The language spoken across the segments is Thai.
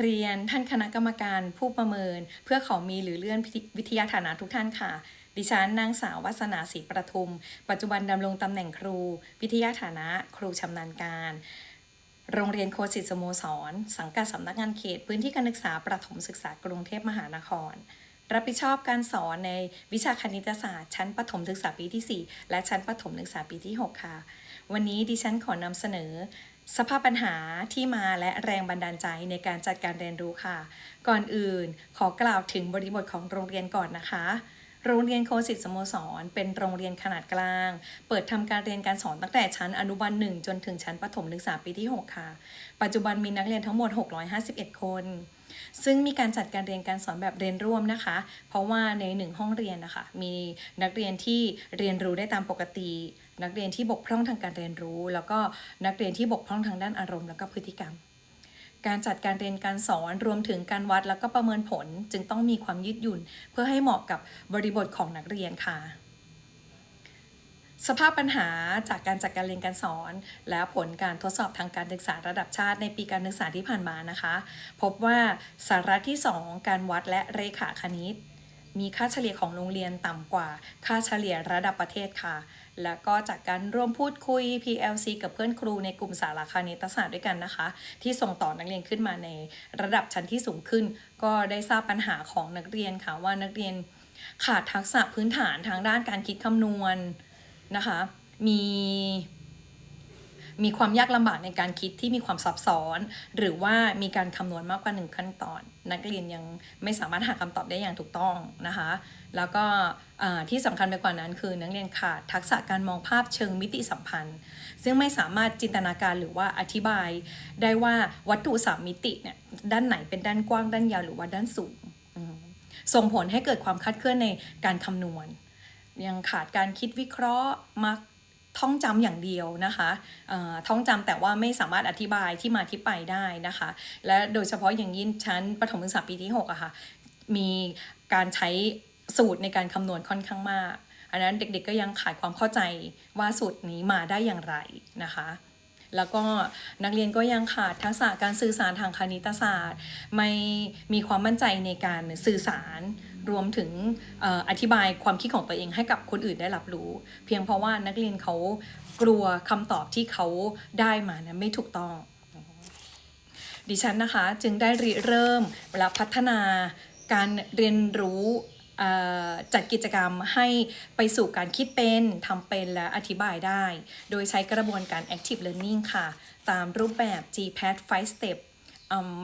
เรียนท่านคณะกรรมการผู้ประเมิน เพื่อขอมีหรือเลื่อนวิทยาฐานะทุกท่านค่ะ ดิฉันนางสาววัสนาศรีประทุม ปัจจุบันดำรงตำแหน่งครู วิทยาฐานะครูชำนาญการ โรงเรียนโคสิตสโมสร สังกัดสำนักงานเขต พื้นที่การศึกษาประถมศึกษากรุงเทพมหานคร รับผิดชอบการสอนในวิชาคณิตศาสตร์ ชั้นประถมศึกษาปีที่ 4 และชั้นประถมศึกษาปีที่ 6 ค่ะ วันนี้ดิฉันขอนำเสนอ สภาพปัญหาที่มาและแรงบันดาลใจในการจัดการเรียนรู้ค่ะ ก่อนอื่นขอกล่าวถึงบริบทของโรงเรียนก่อนนะคะ โรงเรียนโคสิตสโมสร เป็นโรงเรียนขนาดกลาง เปิดทำการเรียนการสอนตั้งแต่ชั้นอนุบาล1จนถึงชั้นประถมศึกษาปีที่ 6 ค่ะ ปัจจุบันมีนักเรียนทั้งหมด 651 คน ซึ่งมีการจัดการเรียนการสอนแบบเรียนร่วมนะคะ เพราะว่าในหนึ่งห้องเรียนนะคะมีนักเรียนที่เรียนรู้ได้ตามปกติ นักเรียนที่บกพร่องทางการเรียนรู้ แล้วก็นักเรียนที่บกพร่องทางด้านอารมณ์แล้วก็พฤติกรรม การจัดการเรียนการสอนรวมถึงการวัดแล้วก็ประเมินผลจึงต้องมีความยืดหยุ่น เพื่อให้เหมาะกับบริบทของนักเรียนค่ะสภาพปัญหาจากการจัดการเรียนการสอน และผลการทดสอบทางการศึกษาระดับชาติในปีการศึกษาที่ผ่านมานะคะ พบว่าสาระที่ 2 การวัดและเรขาคณิต มีค่าเฉลี่ยของโรงเรียนต่ำกว่าค่าเฉลี่ยระดับประเทศค่ะ แล้วก็จากการร่วมพูดคุย PLC กับเพื่อนครูในกลุ่มสาระคณิตศาสตร์ด้วยกันนะคะ ที่ส่งต่อนักเรียนขึ้นมาในระดับชั้นที่สูงขึ้น ก็ได้ทราบปัญหาของนักเรียนค่ะว่านักเรียนขาดทักษะพื้นฐานทางด้านการคิดคำนวณนะคะ มี มีความยากลำบากในการคิดที่มีความซับซ้อน หรือว่ามีการคำนวณมากกว่าหนึ่งขั้นตอน นักเรียนยังไม่สามารถหาคำตอบได้อย่างถูกต้องนะคะ แล้วก็ที่สำคัญไปกว่านั้นคือนักเรียนขาดทักษะการมองภาพเชิงมิติสัมพันธ์ ซึ่งไม่สามารถจินตนาการหรือว่าอธิบาย ได้ว่าวัตถุสามมิติเนี่ยด้านไหนเป็นด้านกว้างด้านยาวหรือว่าด้านสูงส่งผลให้เกิดความคาดเคลื่อนในการคำนวณ ยังขาดการคิดวิเคราะห์มัก ท่องจำอย่างเดียวนะคะเอ่อท่องจำแต่ว่าไม่สามารถอธิบายที่มาที่ไปได้นะคะ และโดยเฉพาะอย่างยิ่งชั้นประถมศึกษาปีที่6อะค่ะมีการใช้สูตรในการคำนวณค่อนข้างมากอันนั้นเด็กๆก็ยังขาดความเข้าใจว่าสูตรนี้มาได้อย่างไรนะคะ แล้วก็นักเรียนก็ยังขาดทักษะการสื่อสารทางคณิตศาสตร์ ไม่มีความมั่นใจในการสื่อสาร รวมถึงออธิบายความคิดของตัวเองให้กับคนอื่นได้รับรู้ เพียงเพราะว่านักเรียนเขากลัวคำตอบที่เขาได้มานะไม่ถูกต้อง ดิฉันนะคะจึงได้ริเริ่มและพัฒนาการเรียนรู้จัดกิจกรรมให้ไปสู่การคิดเป็นทำเป็นและอธิบายได้ โดยใช้กระบวนการ active learning ค่ะ ตามรูปแบบ GPAT 5 step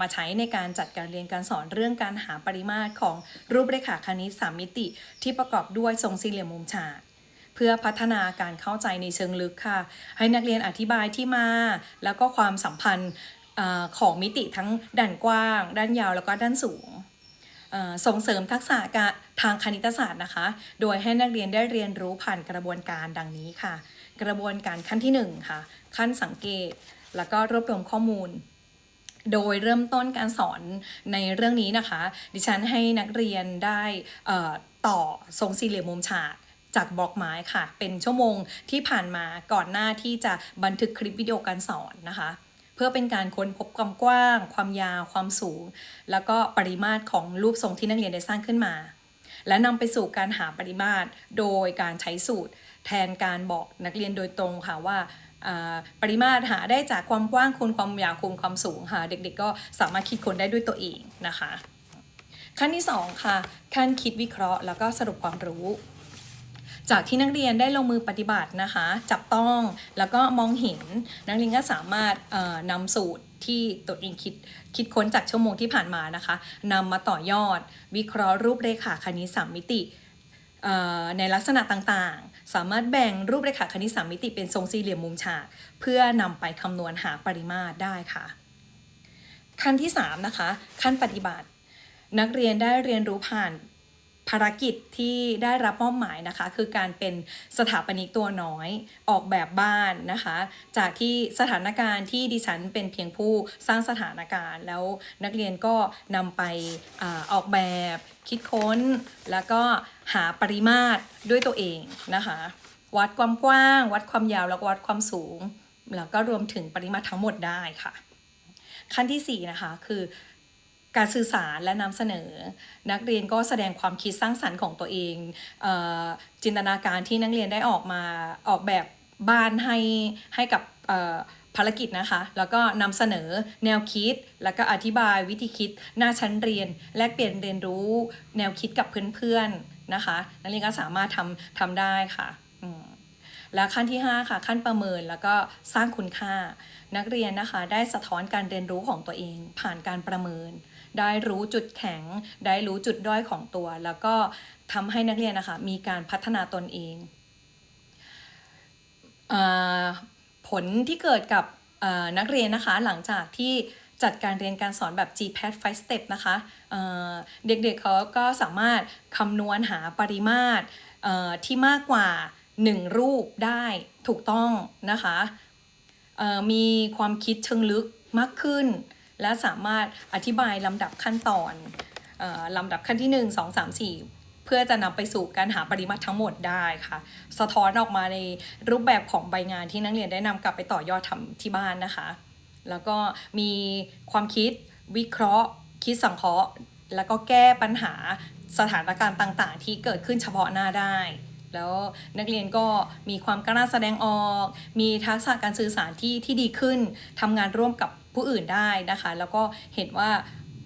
มาใช้ในการจัดการเรียนการสอนเรื่องการหาปริมาตรของรูปเรขาคณิต3มิติ ที่ประกอบด้วยทรงสี่เหลี่ยมมุมฉากเพื่อพัฒนาการเข้าใจในเชิงลึกค่ะ ให้นักเรียนอธิบายที่มา แล้วก็ความสัมพันธ์ของมิติทั้งด้านกว้าง ด้านยาวแล้วก็ด้านสูง ส่งเสริมทักษะการทางคณิตศาสตร์นะคะ โดยให้นักเรียนได้เรียนรู้ผ่านกระบวนการดังนี้ค่ะ กระบวนการขั้นที่หนึ่งค่ะ ขั้นสังเกต แล้วก็รวบรวมข้อมูล โดยเริ่มต้นการสอนในเรื่องนี้นะคะ ดิฉันให้นักเรียนได้ต่อทรงสี่เหลี่ยมมุมฉากจากบล็อกไม้ค่ะ เป็นชั่วโมงที่ผ่านมาก่อนหน้าที่จะบันทึกคลิปวิดีโอการสอนนะคะ เพื่อเป็นการค้นพบความกว้าง ความยาว ความสูง แล้วก็ปริมาตรของรูปทรงที่นักเรียนได้สร้างขึ้นมา และนำไปสู่การหาปริมาตรโดยการใช้สูตร แทนการบอกนักเรียนโดยตรงค่ะว่า ปริมาตรหาได้จากความกว้างคูณความยาวคูณความสูงค่ะเด็กๆ ก็สามารถคิดค้นได้ด้วยตัวเองนะคะ ขั้นที่ 2 ค่ะขั้นคิดวิเคราะห์ แล้วก็สรุปความรู้ จากที่นักเรียนได้ลงมือปฏิบัตินะคะ จับต้องแล้วก็มองเห็นนักเรียนก็สามารถนำสูตรที่ตัวเองคิดคิดค้นจากชั่วโมงที่ผ่านมานะคะนำมาต่อยอด วิเคราะห์รูปเรขาคณิตสามมิติในลักษณะต่างๆ สามารถแบ่งรูปเรขาคณิตสามมิติเป็นทรงสี่เหลี่ยมมุมฉาก เพื่อนำไปคำนวณหาปริมาตรได้ค่ะ ขั้นที่3นะคะขั้นปฏิบัติ นักเรียนได้เรียนรู้ผ่าน ภารกิจที่ได้รับมอบหมายนะคะ คือการเป็นสถาปนิกตัวน้อยออกแบบบ้านนะคะ จากที่สถานการณ์ที่ดิฉันเป็นเพียงผู้สร้างสถานการณ์ แล้วนักเรียนก็นำไปอออกแบบคิดค้น แล้วก็หาปริมาตรด้วยตัวเองนะคะ วัดความกว้าง วัดความยาวแล้วก็วัดความสูง แล้วก็รวมถึงปริมาตรทั้งหมดได้ค่ะ ขั้นที่4นะคะคือ การสื่อสารและนำเสนอ นักเรียนก็แสดงความคิดสร้างสรรค์ของตัวเองเออจินตนาการที่นักเรียนได้ออกมาออกแบบบ้านให้ให้กับภารกิจนะคะ แล้วก็นำเสนอแนวคิด แล้วก็อธิบายวิธีคิดหน้าชั้นเรียน แลกเปลี่ยนเรียนรู้แนวคิดกับเพื่อนๆนะคะ นักเรียนก็สามารถทำทำได้ค่ะและขั้นที่ 5 ค่ะ ขั้นประเมินแล้วก็สร้างคุณค่า นักเรียนนะคะ ได้สะท้อนการเรียนรู้ของตัวเอง ผ่านการประเมิน ได้รู้จุดแข็ง ได้รู้จุดด้อยของตัว แล้วก็ทำให้นักเรียนนะคะมีการพัฒนาตนเองเออผลที่เกิดกับนักเรียนนะคะหลังจากที่จัดการเรียนการสอนแบบ GPAT 5 step นะคะเเด็กๆเขาก็สามารถคำนวณหาปริมาตรที่มากกว่า 1 รูปได้ถูกต้องนะคะมีความคิดเชิงลึกมากขึ้น และสามารถอธิบายลำดับขั้นตอนออลำดับขั้นที่ 1 2 3 4เพื่อจะนำไปสู่การหาปริมาตรทั้งหมดได้ค่ะ สะท้อนออกมาในรูปแบบของใบงานที่นักเรียนได้นำกลับไปต่อยอดทำที่บ้านนะคะ แล้วก็มีความคิดวิเคราะห์ คิดสังเคราะห์ แล้วก็แก้ปัญหาสถานการณ์ต่างๆ ที่เกิดขึ้นเฉพาะหน้าได้ แล้วนักเรียนก็มีความกล้าแสดงออก มีทักษะการสื่อสารที่ที่ดีขึ้นทำงานร่วมกับ ผู้อื่นได้นะคะ แล้วก็เห็นว่า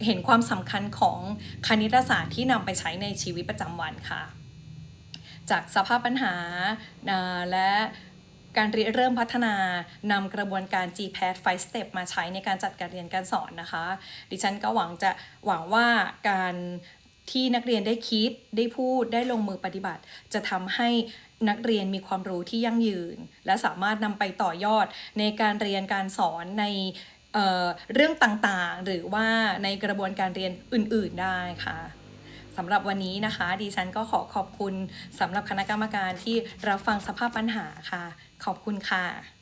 เห็นความสำคัญของคณิตศาสตร์ที่นำไปใช้ในชีวิตประจำวันค่ะ จากสภาพปัญหาและการริเริ่มพัฒนานำกระบวนการ GPAT 5 step มาใช้ในการจัดการเรียนการสอนนะคะ ดิฉันก็หวังจะหวังว่าการที่นักเรียนได้คิดได้พูดได้ลงมือปฏิบัติ จะทำให้นักเรียนมีความรู้ที่ยั่งยืน และสามารถนำไปต่อยอดในการเรียนการสอนใน เเรื่องต่างๆ หรือว่าในกระบวนการเรียนอื่นๆได้ค่ะสำหรับวันนี้นะคะ ดิฉันก็ขอขอบคุณสำหรับคณะกรรมการที่รับฟังสภาพปัญหาค่ะ ขอบคุณค่ะ